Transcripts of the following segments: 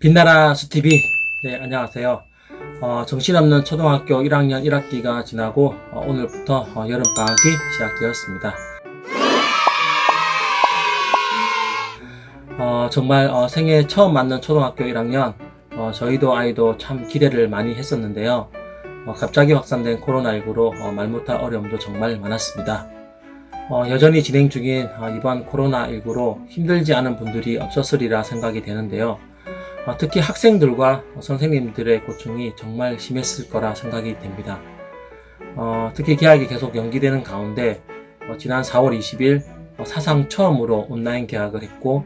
빛나라 수TV 네 안녕하세요. 어, 정신없는 초등학교 1학년 1학기가 지나고 어, 오늘부터 어, 여름방학이 시작되었습니다. 어, 정말 어, 생애 처음 맞는 초등학교 1학년 어, 저희도 아이도 참 기대를 많이 했었는데요. 어, 갑자기 확산된 코로나19로 어, 말 못할 어려움도 정말 많았습니다. 어, 여전히 진행 중인 어, 이번 코로나19로 힘들지 않은 분들이 없었으리라 생각이 되는데요. 어, 특히 학생들과 선생님들의 고충이 정말 심했을 거라 생각이 됩니다. 어, 특히 개학이 계속 연기되는 가운데 어, 지난 4월 20일 어, 사상 처음으로 온라인 개학을 했고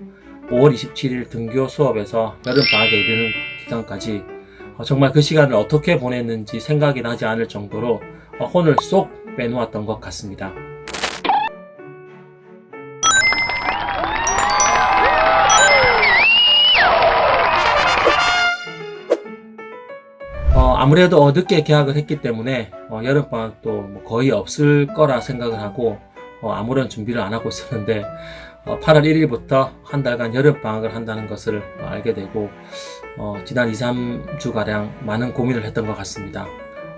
5월 27일 등교 수업에서 여름 방학에 이르는 기간까지 어, 정말 그 시간을 어떻게 보냈는지 생각이 나지 않을 정도로 어, 혼을 쏙 빼놓았던 것 같습니다. 아무래도 어, 늦게 개학을 했기 때문에 어, 여름방학도 뭐 거의 없을 거라 생각을 하고 어, 아무런 준비를 안 하고 있었는데 어, 8월 1일부터 한 달간 여름방학을 한다는 것을 어, 알게 되고 어, 지난 2, 3주가량 많은 고민을 했던 것 같습니다.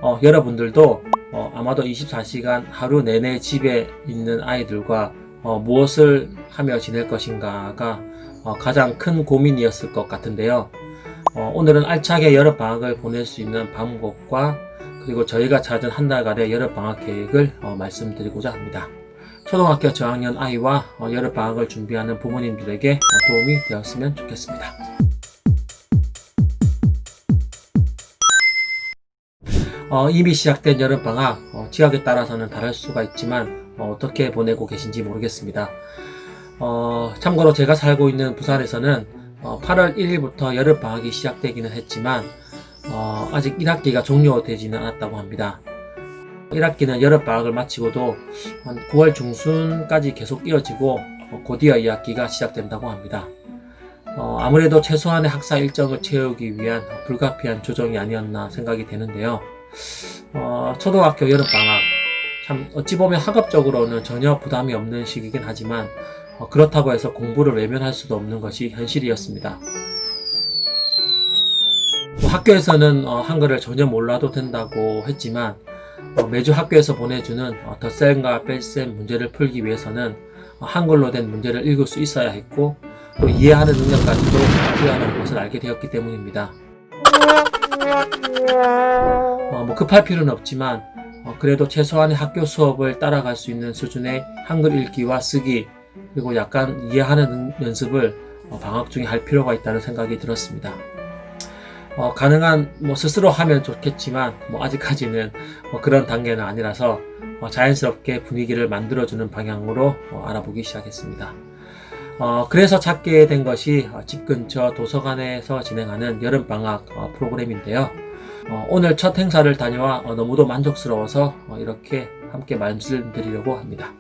어, 여러분들도 어, 아마도 24시간 하루 내내 집에 있는 아이들과 어, 무엇을 하며 지낼 것인가가 어, 가장 큰 고민이었을 것 같은데요. 어, 오늘은 알차게 여름 방학을 보낼 수 있는 방법과 그리고 저희가 찾은 한 달간의 여름 방학 계획을 어, 말씀드리고자 합니다. 초등학교 저학년 아이와 어, 여름 방학을 준비하는 부모님들에게 어, 도움이 되었으면 좋겠습니다. 어, 이미 시작된 여름방학, 어, 지역에 따라서는 다를 수가 있지만 어, 떻게 보내고 계신지 모르겠습니다. 어, 참고로 제가 살고 있는 부산에서는 어, 8월 1일부터 여름 방학이 시작되기는 했지만 어, 아직 1학기가 종료되지는 않았다고 합니다. 1학기는 여름 방학을 마치고도 한 9월 중순까지 계속 이어지고 어, 곧이어 2학기가 시작된다고 합니다. 어, 아무래도 최소한의 학사 일정을 채우기 위한 불가피한 조정이 아니었나 생각이 되는데요. 어, 초등학교 여름 방학 참 어찌 보면 학업적으로는 전혀 부담이 없는 시기긴 하지만 어, 그렇다고 해서 공부를 외면할 수도 없는 것이 현실이었습니다. 뭐 학교에서는 어, 한글을 전혀 몰라도 된다고 했지만 어, 매주 학교에서 보내주는 어, 덧셈과 뺄셈 문제를 풀기 위해서는 어, 한글로 된 문제를 읽을 수 있어야 했고 또 이해하는 능력까지도 필요하다는 것을 알게 되었기 때문입니다. 어, 뭐 급할 필요는 없지만 어, 그래도 최소한의 학교 수업을 따라갈 수 있는 수준의 한글 읽기와 쓰기 그리고 약간 이해하는 은- 연습을 어, 방학 중에 할 필요가 있다는 생각이 들었습니다. 어, 가능한 뭐 스스로 하면 좋겠지만 뭐 아직까지는 뭐 그런 단계는 아니라서 어, 자연스럽게 분위기를 만들어주는 방향으로 어, 알아보기 시작했습니다. 어, 그래서 찾게 된 것이 어, 집 근처 도서관에서 진행하는 여름방학 어, 프로그램인데요. 어, 오늘 첫 행사를 다녀와 어, 너무도 만족스러워서 어, 이렇게 함께 말씀드리려고 합니다.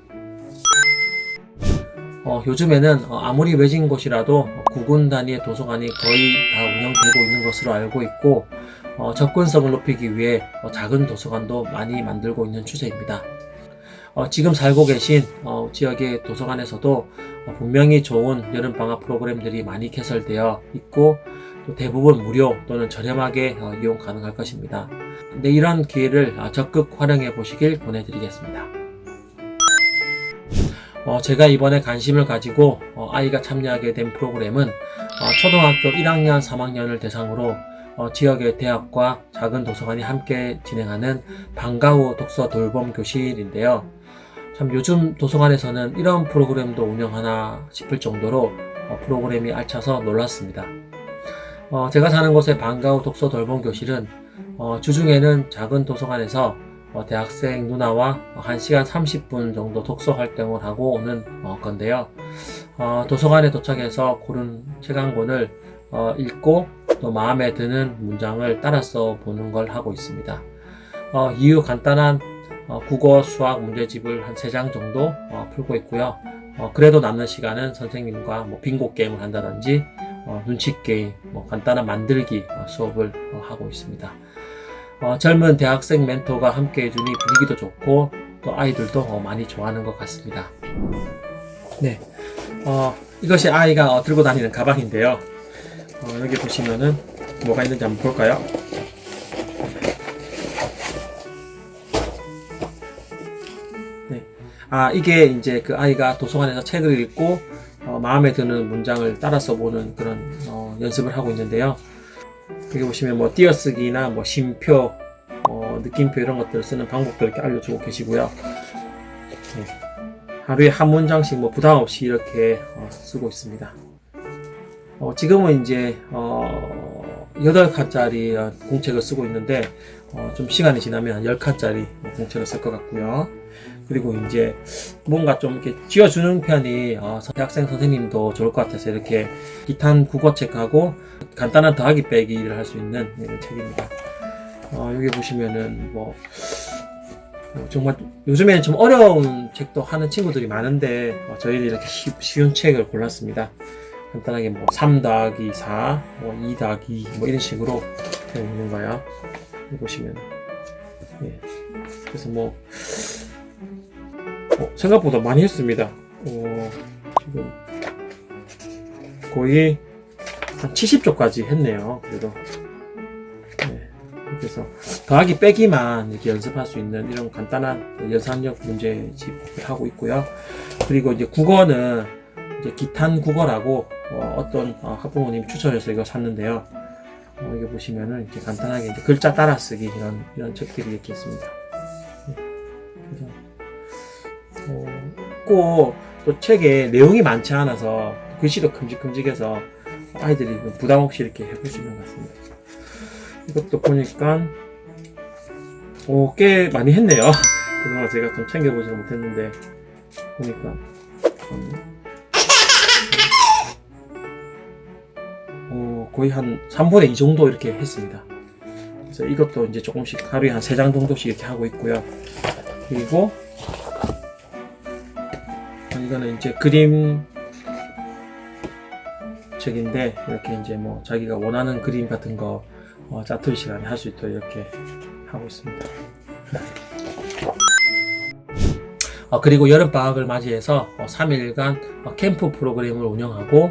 어, 요즘에는 어, 아무리 외진 곳이라도 어, 구군 단위의 도서관이 거의 다 운영되고 있는 것으로 알고 있고 어, 접근성을 높이기 위해 어, 작은 도서관도 많이 만들고 있는 추세입니다. 어, 지금 살고 계신 어, 지역의 도서관에서도 어, 분명히 좋은 여름방학 프로그램들이 많이 개설되어 있고 또 대부분 무료 또는 저렴하게 어, 이용 가능할 것입니다. 네, 이런 기회를 어, 적극 활용해 보시길 권해드리겠습니다. 어, 제가 이번에 관심을 가지고 어, 아이가 참여하게 된 프로그램은 어, 초등학교 1학년, 3학년을 대상으로 어, 지역의 대학과 작은 도서관이 함께 진행하는 방과후 독서 돌봄 교실인데요. 참 요즘 도서관에서는 이런 프로그램도 운영하나 싶을 정도로 어, 프로그램이 알차서 놀랐습니다. 어, 제가 사는 곳의 방과후 독서 돌봄 교실은 어, 주중에는 작은 도서관에서 어, 대학생 누나와 1시간 30분 정도 독서 활동을 하고 오는 어, 건데요. 어, 도서관에 도착해서 고른 책 한 권을 어, 읽고 또 마음에 드는 문장을 따라 써 보는 걸 하고 있습니다. 어, 이후 간단한 어, 국어, 수학 문제집을 한 3장 정도 어, 풀고 있고요. 어, 그래도 남는 시간은 선생님과 뭐 빙고 게임을 한다든지 어, 눈치 게임, 뭐 간단한 만들기 어, 수업을 어, 하고 있습니다. 어, 젊은 대학생 멘토가 함께 해주니 분위기도 좋고 또 아이들도 어, 많이 좋아하는 것 같습니다. 네, 어, 이것이 아이가 어, 들고 다니는 가방인데요. 어, 여기 보시면은 뭐가 있는지 한번 볼까요? 네. 아 이게 이제 그 아이가 도서관에서 책을 읽고 어, 마음에 드는 문장을 따라 써보는 그런 어, 연습을 하고 있는데요. 여기 보시면 뭐 띄어쓰기나 뭐 심표, 어, 느낌표 이런 것들을 쓰는 방법도 이렇게 알려주고 계시고요. 네. 하루에 한 문장씩 뭐 부담 없이 이렇게 어, 쓰고 있습니다. 어, 지금은 이제 어, 8칸짜리 어, 공책을 쓰고 있는데 어, 좀 시간이 지나면 10칸짜리 공책을 쓸 것 같고요. 그리고 이제 뭔가 좀 이렇게 쥐어주는 편이 어, 대학생 선생님도 좋을 것 같아서 이렇게 기탄 국어책하고 간단한 더하기 빼기를 할 수 있는 이런 책입니다. 어, 여기 보시면은 뭐 어, 정말 요즘에는 좀 어려운 책도 하는 친구들이 많은데 어, 저희는 이렇게 쉬, 쉬운 책을 골랐습니다. 간단하게 뭐3 더하기 4, 뭐2 더하기 2, 뭐 이런 식으로 되어 있는 거예요. 보시면 예. 그래서 뭐 어, 생각보다 많이 했습니다. 어, 지금 거의 한 70조까지 했네요. 그래도 네. 그래서 더하기 빼기만 이렇게 연습할 수 있는 이런 간단한 연산력 문제집을 하고 있고요. 그리고 이제 국어는 이제 기탄 국어라고 어, 떤 학부모님이 추천해서 이거 샀는데요. 어, 여기 보시면은 이렇게 간단하게 이제 글자 따라 쓰기 이런 이런 책들이 이렇게 있습니다. 네. 어, 꼭또 책에 내용이 많지 않아서 글씨도 큼직큼직해서 아이들이 부담 없이 이렇게 해볼 수 있는 것 같습니다. 이것도 보니까 오, 꽤 많이 했네요. 그동안 제가 좀 챙겨보지 못했는데 보니까 음, 어, 거의 한 3분의 2 정도 이렇게 했습니다. 그래서 이것도 이제 조금씩 하루에 한 3장 정도씩 이렇게 하고 있고요. 그리고 이거는 이제 그림 책인데 이렇게 이제 뭐 자기가 원하는 그림 같은 거 어, 짜투리 시간에 할 수 있도록 이렇게 하고 있습니다. 어, 그리고 여름 방학을 맞이해서 어, 3일간 어, 캠프 프로그램을 운영하고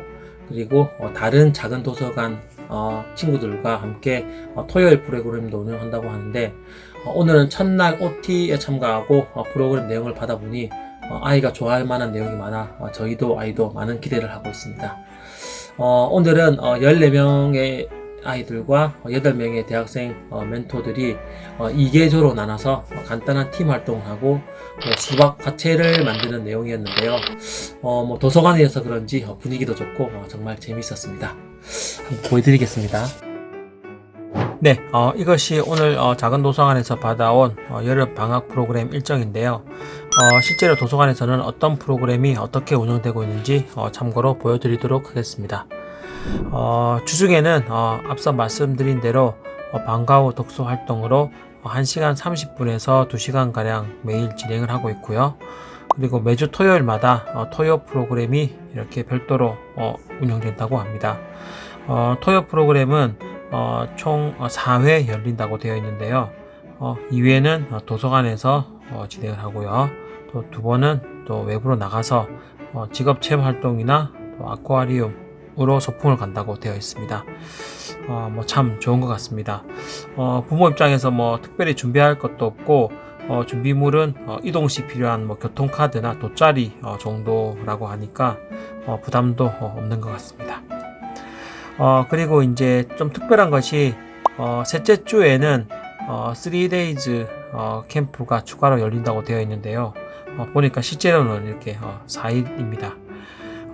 그리고 어, 다른 작은 도서관 어, 친구들과 함께 어, 토요일 프로그램도 운영한다고 하는데 어, 오늘은 첫날 OT에 참가하고 어, 프로그램 내용을 받아보니 어, 아이가 좋아할 만한 내용이 많아 어, 저희도 아이도 많은 기대를 하고 있습니다. 어, 오늘은 어, 14명의 아이들과 8명의 대학생 어, 멘토들이 어, 2계조로 나눠서 어, 간단한 팀 활동을 하고 어, 수박 화채를 만드는 내용이었는데요. 어, 뭐 도서관이어서 그런지 어, 분위기도 좋고 어, 정말 재밌었습니다. 한번 보여드리겠습니다. 네, 어, 이것이 오늘 어, 작은 도서관에서 받아온 어, 여름 방학 프로그램 일정인데요. 어, 실제로 도서관에서는 어떤 프로그램이 어떻게 운영되고 있는지 어, 참고로 보여드리도록 하겠습니다. 어, 주중에는 어, 앞서 말씀드린 대로 어, 방과 후 독서 활동으로 어, 1시간 30분에서 2시간가량 매일 진행을 하고 있고요. 그리고 매주 토요일마다 어, 토요 프로그램이 이렇게 별도로 어, 운영된다고 합니다. 어, 토요 프로그램은 어, 총 4회 열린다고 되어 있는데요. 어, 2회는 어, 도서관에서 어, 진행을 하고요. 또 두 번은 또 외부로 나가서 어, 직업 체험 활동이나 또 아쿠아리움으로 소풍을 간다고 되어 있습니다. 어, 뭐 참 좋은 것 같습니다. 어, 부모 입장에서 뭐 특별히 준비할 것도 없고 어, 준비물은 어, 이동 시 필요한 뭐 교통카드나 돗자리 어, 정도라고 하니까 어, 부담도 어, 없는 것 같습니다. 어, 그리고 이제 좀 특별한 것이 어, 셋째 주에는 어, 3days 어, 캠프가 추가로 열린다고 되어 있는데요. 어, 보니까 실제로는 이렇게 어, 4일입니다.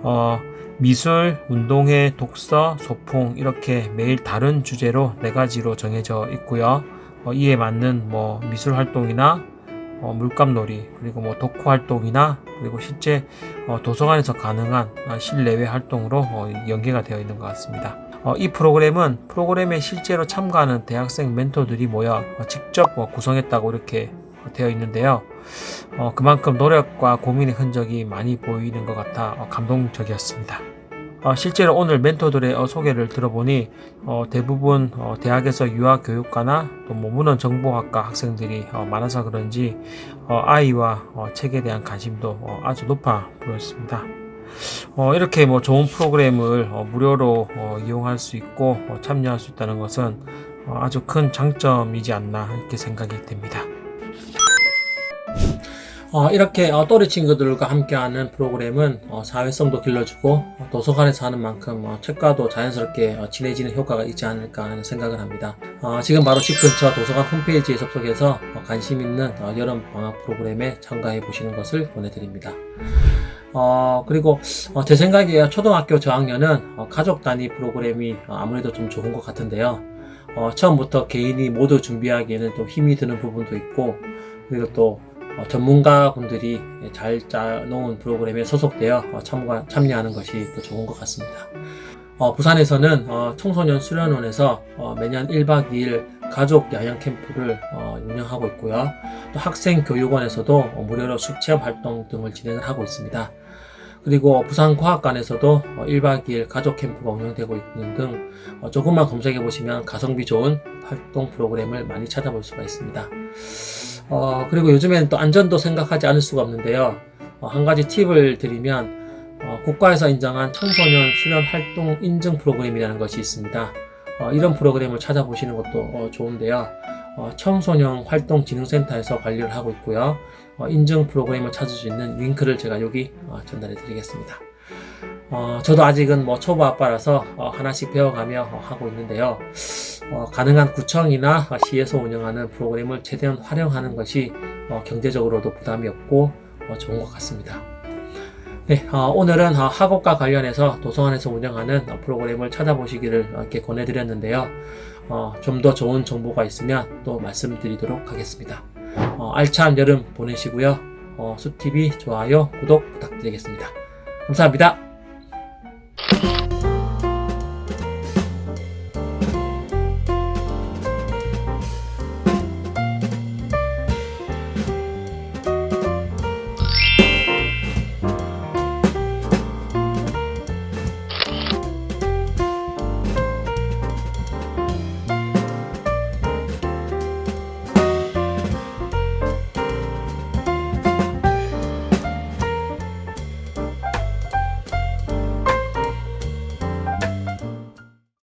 어, 미술, 운동회, 독서, 소풍 이렇게 매일 다른 주제로 네 가지로 정해져 있고요. 어, 이에 맞는 뭐 미술 활동이나 어, 물감놀이 그리고 뭐 독후 활동이나 그리고 실제 어, 도서관에서 가능한 어, 실내외 활동으로 어, 연계가 되어 있는 것 같습니다. 어, 이 프로그램은 프로그램에 실제로 참가하는 대학생 멘토들이 모여 어, 직접 어, 구성했다고 이렇게 되어 있는데요. 어, 그만큼 노력과 고민의 흔적이 많이 보이는 것 같아 어, 감동적이었습니다. 어, 실제로 오늘 멘토들의 어, 소개를 들어보니 어, 대부분 어, 대학에서 유아교육과나 또 뭐 문헌정보학과 학생들이 어, 많아서 그런지 어, 아이와 어, 책에 대한 관심도 어, 아주 높아 보였습니다. 어, 이렇게 뭐 좋은 프로그램을 어, 무료로 어, 이용할 수 있고 어, 참여할 수 있다는 것은 어, 아주 큰 장점이지 않나 이렇게 생각이 됩니다. 어, 이렇게 어, 또래 친구들과 함께하는 프로그램은 어, 사회성도 길러주고 어, 도서관에서 하는 만큼 어, 책과도 자연스럽게 어, 친해지는 효과가 있지 않을까 하는 생각을 합니다. 어, 지금 바로 집 근처 도서관 홈페이지에 접속해서 어, 관심 있는 어, 여름 방학 프로그램에 참가해 보시는 것을 권해드립니다. 어, 그리고 어, 제 생각에 초등학교 저학년은 어, 가족 단위 프로그램이 어, 아무래도 좀 좋은 것 같은데요. 어, 처음부터 개인이 모두 준비하기에는 좀 힘이 드는 부분도 있고 그리고 또 어, 전문가분들이 잘 짜놓은 프로그램에 소속되어 어, 참가, 참여하는 것이 또 좋은 것 같습니다. 어, 부산에서는 어, 청소년 수련원에서 어, 매년 1박 2일 가족 야영 캠프를 어, 운영하고 있고요. 또 학생 교육원에서도 어, 무료로 숙체험 활동 등을 진행을 하고 있습니다. 그리고 부산과학관에서도 어, 1박 2일 가족 캠프가 운영되고 있는 등 어, 조금만 검색해 보시면 가성비 좋은 활동 프로그램을 많이 찾아볼 수가 있습니다. 어, 그리고 요즘에는 또 안전도 생각하지 않을 수가 없는데요. 어, 한 가지 팁을 드리면 어, 국가에서 인정한 청소년 수련 활동 인증 프로그램이라는 것이 있습니다. 어, 이런 프로그램을 찾아보시는 것도 어, 좋은데요. 어, 청소년 활동진흥센터에서 관리를 하고 있고요. 어, 인증 프로그램을 찾을 수 있는 링크를 제가 여기 어, 전달해 드리겠습니다. 어, 저도 아직은 뭐 초보 아빠라서 어, 하나씩 배워가며 어, 하고 있는데요. 어, 가능한 구청이나 시에서 운영하는 프로그램을 최대한 활용하는 것이 어, 경제적으로도 부담이 없고 어, 좋은 것 같습니다. 네, 어, 오늘은 어, 학업과 관련해서 도서관에서 운영하는 어, 프로그램을 찾아보시기를 어, 이렇게 권해드렸는데요. 어, 좀 더 좋은 정보가 있으면 또 말씀드리도록 하겠습니다. 어, 알찬 여름 보내시고요. 어, 수TV 좋아요, 구독 부탁드리겠습니다. 감사합니다.